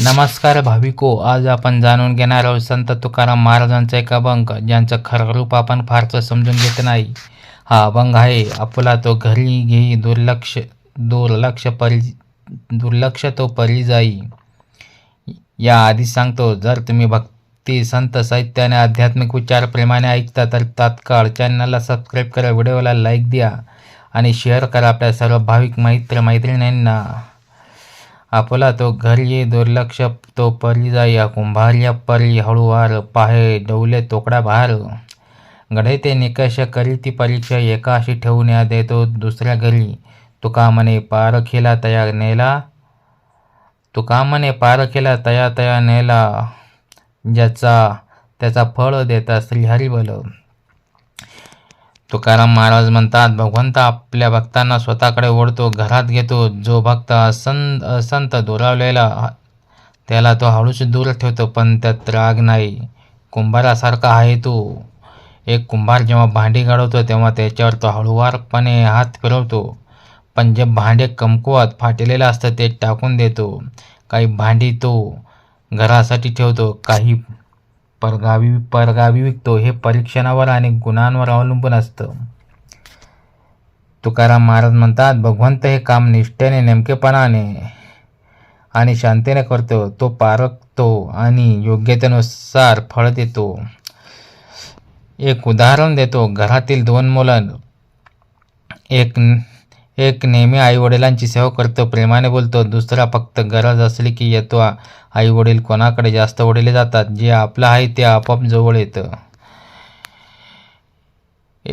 नमस्कार भाविको आज आपण जाणून घेणार आहोत संत तुकाराम महाराजांचा एक अभंग ज्यांचं खरं रूप आपण फारसं समजून घेत नाही. हा अभंग आहे आपला तो घरी घेई दुर्लक्ष दुर्लक्ष परी दुर्लक्ष तो परी जाई. या आधी सांगतो जर तुम्ही भक्ती संत साहित्य आणि आध्यात्मिक विचार प्रेमाने ऐकता तर तात्काळ चॅनलला सबस्क्राईब करा व्हिडिओला लाईक द्या आणि शेअर करा आपल्या सर्व भाविक मैत्र मैत्रिणींना. आपला तो घरी दुर्लक्ष तो परी जाई कुंभार्य परी हळूवार पाहे डौले तोकडा भार. गढे ते निकष करी ती परीक्षा एकाशी ठेवण्या देतो दुसऱ्या घरी. तुका म्हणे तयार नेला. तुका म्हणे तया तया नेला. ज्याचा त्याचा फळ देता श्रीहरी बल तुकाराम महाराज म्हणतात भगवंत आपल्या भक्तांना स्वतःकडे ओढतो घरात घेतो. जो भक्त असंत असंत दुरावलेला त्याला तो हळूच दूर ठेवतो पण त्यात राग नाही. कुंभारासारखा आहे तो. एक कुंभार जेव्हा भांडी गाडवतो तेव्हा त्याच्यावर तो हळूवारपणे हात फिरवतो. पण जे भांडे कमकुवत फाटलेलं असतं ते टाकून देतो. काही भांडी तो घरासाठी ठेवतो काही परगावी परगावी विकतो. हे परीक्षणावर आणि गुणांवर अवलंबून असतं. तुकाराम महाराज म्हणतात भगवंत हे काम निष्ठेने नेमकेपणाने आणि शांतीने करतो. तो पारखतो आणि योग्यतेनुसार फळ देतो. एक उदाहरण देतो. घरातील दोन मुलं एक एक नेहमी आई वडिलांची सेवा करतो. प्रेमाने बोलतो. दुसरा फक्त गरज असली की येतो. आई वडील कोणाकडे जास्त वडिले जातात? जे आपलं आहे ते आपोआप जवळ येतं.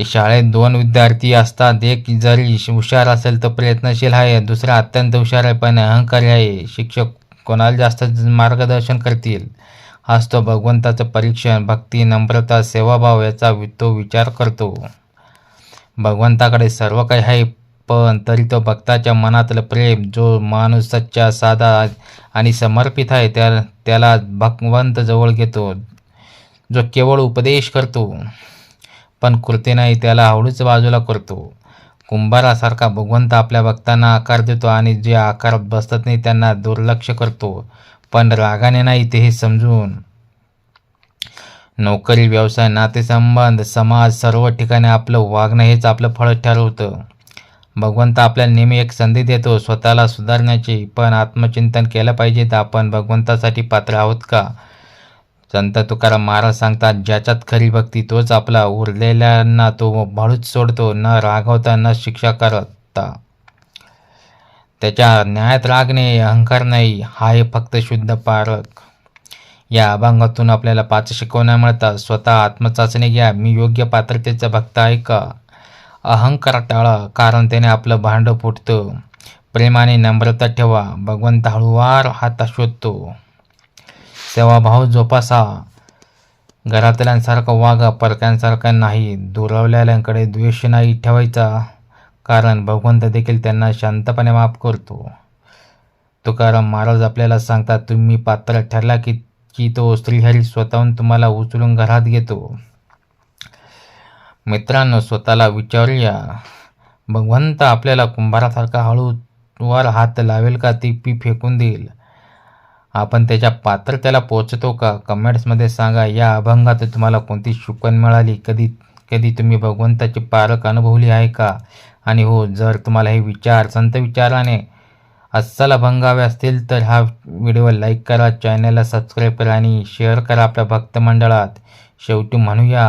शाळेत दोन विद्यार्थी असतात. एक जरी हुशार असेल तर प्रयत्नशील आहे. दुसरा अत्यंत हुशार आहे पण अहंकारी आहे. शिक्षक कोणाला जास्त मार्गदर्शन करतील? हाच तो भगवंताचं परीक्षण. भक्ती नम्रता सेवाभाव याचा तो विचार करतो. भगवंताकडे सर्व काही आहे. पण तरी तो भक्ताच्या मनातलं प्रेम जो माणूस सच्चा साधा आणि समर्पित आहे त्या त्याला भगवंत जवळ घेतो जो केवळ उपदेश करतो पण कृते नाही त्याला हळूच बाजूला करतो. कुंभारासारखा भगवंत आपल्या भक्तांना आकार देतो आणि जे आकारात बसतात नाही त्यांना दुर्लक्ष करतो पण रागाने नाही ते हे समजून. नोकरी व्यवसाय नातेसंबंध समाज सर्व ठिकाणी आपलं वागणं हेच आपलं फळ ठरवतं. भगवंत आपल्याला नेहमी एक संधी देतो स्वतःला सुधारण्याची पण आत्मचिंतन केलं पाहिजे तर आपण भगवंतासाठी पात्र आहोत का? संत तुकाराम महाराज सांगतात ज्याच्यात खरी भक्ती तोच आपला उरलेल्यांना तो भाळूच सोडतो न रागवता न शिक्षा करता. त्याच्या न्यायात राग नाही अहंकार नाही हा हे फक्त शुद्ध पारक या अभंगातून आपल्याला पाच शिकवण्या मिळतात स्वतः आत्मचाचणी घ्या मी योग्य पात्रतेचा भक्त आहे का? अहंकार टाळा कारण त्याने आपलं भांडं फुटतं. प्रेमाने नम्रता ठेवा भगवंत हळूवार हात शोधतो. सेवाभाव जोपासा. घरातल्यांसारखं वागा परक्यांसारखं नाही. दुरावलेल्यांकडे द्वेष नाही ठेवायचा कारण भगवंत देखील त्यांना शांतपणे माफ करतो. तुकाराम महाराज आपल्याला सांगतात तुम्ही पात्र ठरला की की तो श्रीहरी स्वतःहून तुम्हाला उचलून घरात घेतो. मित्रांनो स्वतःला विचारूया. भगवंत आपल्याला कुंभारासारखा हळूवार हात लावेल का? ती पी फेकून देईल. आपण त्याच्या पात्र त्याला पोचतो का? कमेंट्समध्ये सांगा. या अभंगात तुम्हाला कोणती शिकवण मिळाली? कधी कधी तुम्ही भगवंताची पारख अनुभवली आहे का? आणि हो जर तुम्हाला हे विचार संत विचाराने अस्सल अभंगावे असतील तर हा व्हिडिओ लाईक करा चॅनलला सबस्क्राईब करा आणि शेअर करा आपल्या भक्त मंडळात. शेवटी म्हणूया